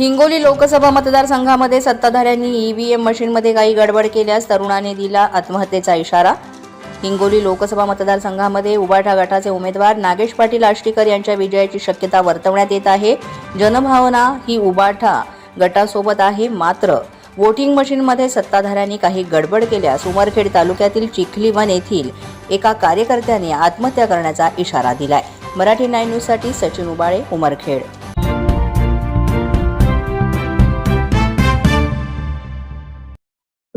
हिंगोली लोकसभा मतदारसंघामध्ये सत्ताधाऱ्यांनी ईव्हीएम मशीनमध्ये काही गडबड केल्यास तरुणाने दिला आत्महत्येचा इशारा. हिंगोली लोकसभा मतदारसंघामध्ये उबाठा गटाचे उमेदवार नागेश पाटील आष्टीकर यांच्या विजयाची शक्यता वर्तवण्यात येत आहे. जनभावना ही उबाठा गटासोबत आहे मात्र वोटिंग मशीनमध्ये सत्ताधाऱ्यांनी काही गडबड केल्यास उमरखेड तालुक्यातील चिखली वन येथील एका कार्यकर्त्याने आत्महत्या करण्याचा इशारा दिलाय. मराठी नाईन न्यूजसाठी सचिन उबाळे उमरखेड.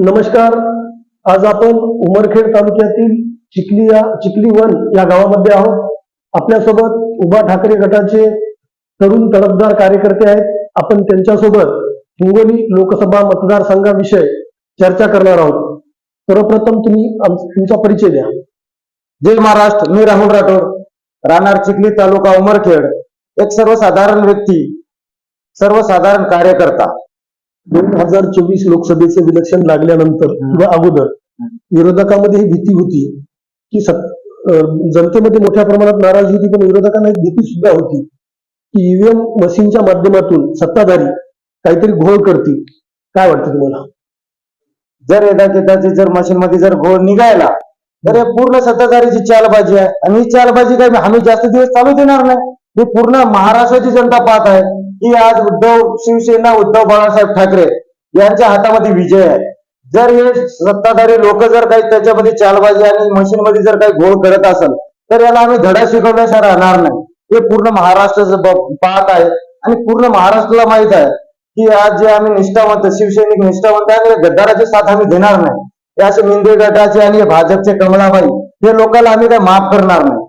नमस्कार. आज आपण उमरखेड तालुक्यातील चिखली या चिखली वन या गावामध्ये आहोत. आपल्यासोबत उभा ठाकरे गटाचे तरुण तडफदार कार्यकर्ते आहेत. आपण त्यांच्यासोबत हिंगोली लोकसभा मतदारसंघाविषयी चर्चा करणार आहोत. सर्वप्रथम तुम्ही तुमचा परिचय द्या. जय महाराष्ट्र. मी राहुल राठोड. राहणार चिखली तालुका उमरखेड. एक सर्वसाधारण व्यक्ती सर्वसाधारण कार्यकर्ता. दोन हजार चोवीस लोकसभेचे विलक्षण लागल्यानंतर किंवा अगोदर विरोधकांमध्ये ही भीती होती की जनतेमध्ये मोठ्या प्रमाणात नाराजी होती पण विरोधकांना एक भीती सुद्धा होती की ईव्हीएम मशीनच्या माध्यमातून सत्ताधारी काहीतरी घोळ करतील. काय वाटतं तुम्हाला? जर येता येताची जर मशीनमध्ये जर घोळ निघायला तर हे पूर्ण सत्ताधारीची चालबाजी आहे. आणि ही चालबाजी काय आम्ही जास्त दिवस चालू देणार नाही. हे पूर्ण महाराष्ट्राची जनता पाहत आहे. की आज उद्धव शिवसेना उद्धव बाळासाहेब ठाकरे यांच्या हातामध्ये विजय आहे. जर हे सत्ताधारी लोक जर काही त्याच्यामध्ये चालबाजी आणि मशीन मध्ये जर काही घोळ करत असेल तर याला आम्ही धडा शिकवण्यास राहणार नाही. हे पूर्ण महाराष्ट्राचं पाहत आहे आणि पूर्ण महाराष्ट्राला माहीत आहे की आज जे आम्ही निष्ठावंत शिवसैनिक निष्ठावंत आहे आणि साथ आम्ही देणार नाही. हे असे मिंदे गटाचे आणि भाजपचे कमलाबाई हे लोकांना आम्ही काय माफ करणार नाही.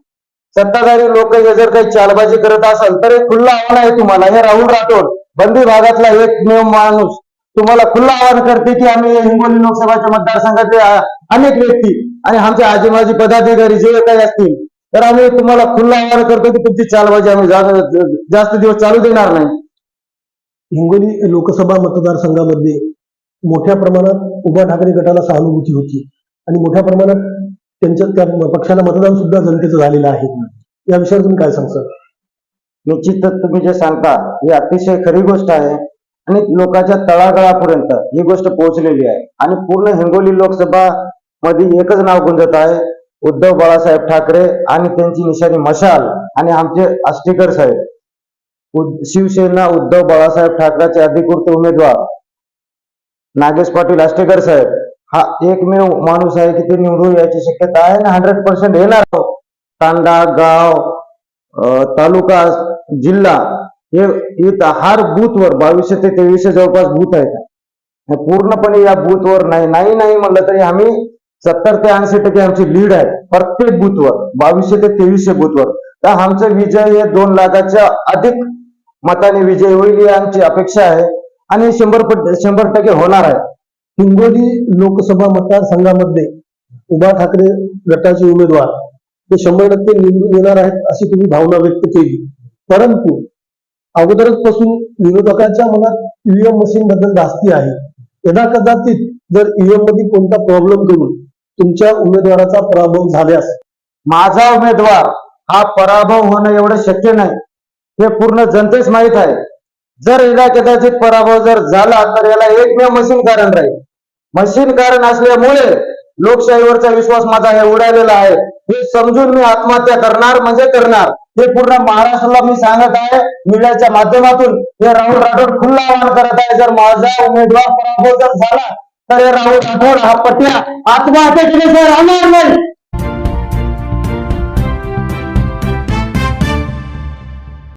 सत्ताधारी लोक हे जर काही चालबाजी करत असेल तर हे खुल्लं आव्हान आहे तुम्हाला. हे राहुल राठोड बंदी भागातला एकमेव माणूस तुम्हाला खुल्लं आव्हान करते की आम्ही हिंगोली लोकसभाच्या मतदारसंघातले अनेक व्यक्ती आणि आमचे आजी माजी पदाधिकारी जे काही असतील तर आम्ही तुम्हाला खुल्लं आव्हान करतो की तुमची चालबाजी आम्ही जास्त दिवस चालू देणार नाही. हिंगोली लोकसभा मतदारसंघामध्ये मोठ्या प्रमाणात उभा ठाकरे गटाला सहानुभूती होती. आणि मोठ्या प्रमाणात त्यांच्या त्या पक्षाला मतदान सुद्धा जनतेचं झालेलं आहे. या विषयावर तुम्ही काय सांगता निश्चितच तुम्ही जे सांगता ही अतिशय खरी गोष्ट आहे. आणि लोकांच्या तळागाळापर्यंत ही गोष्ट पोहोचलेली आहे. आणि पूर्ण हिंगोली लोकसभा मध्ये एकच नाव गुंजत आहे उद्धव बाळासाहेब ठाकरे आणि त्यांची निशाणी मशाल आणि आमचे आष्टीकर साहेब. शिवसेना उद्धव बाळासाहेब ठाकरेचे अधिकृत उमेदवार. नागेश पाटील आष्टेकर साहेब. हा एकमेव माणूस आहे की ते निवडून यायची शक्यता आहे आणि हंड्रेड पर्सेंट येणार तांडा गाव तालुका जिल्हा हे इथं हर बूथवर बावीसशे ते तेवीसशे जवळपास बूथ आहेत. पूर्णपणे या बूथवर नाही नाही नाही म्हणलं तरी आम्ही सत्तर ते ऐंशी टक्के आमची लीड आहे प्रत्येक बूथवर बावीसशे ते तेवीसशे बूथवर. तर आमचं विजय हे दोन लाखाच्या अधिक मताने विजय होईल ही आमची अपेक्षा आहे आणि शंभर शंभर टक्के होणार आहे. हिंगोली लोकसभा मतदारसंघामध्ये उभा ठाकरे गटाचे उमेदवार ते शंभर टक्के निवडून येणार आहेत अशी तुम्ही भावना व्यक्त केली. परंतु अगोदरच पासून विरोधकांच्या मनात ईव्हीएम मशीन बद्दल जास्ती आहे. यदा कदाचित जर ईव्हीएममध्ये कोणता प्रॉब्लेम करून तुमच्या उमेदवाराचा पराभव झाल्यास? माझा उमेदवार हा पराभव होणं एवढं शक्य नाही. हे पूर्ण जनतेच माहीत आहे. जर याला कदाचित पराभव जर झाला तर याला एकमेव मशीन कारण राहील. मशीन कारण असल्यामुळे लोकशाहीवरचा विश्वास माझा हे उडालेला आहे. हे समजून मी आत्महत्या करणार म्हणजे करणार. हे पूर्ण महाराष्ट्राला मी सांगत आहे. मीडियाच्या माध्यमातून हे राहुल राठोड खुल्ला आवाहन करत आहे. जर माझा उमेदवार पराभव जर झाला तर हे राहुल राठोड हा पट्या आत्महत्या केल्याशिवाय राहणार नाही.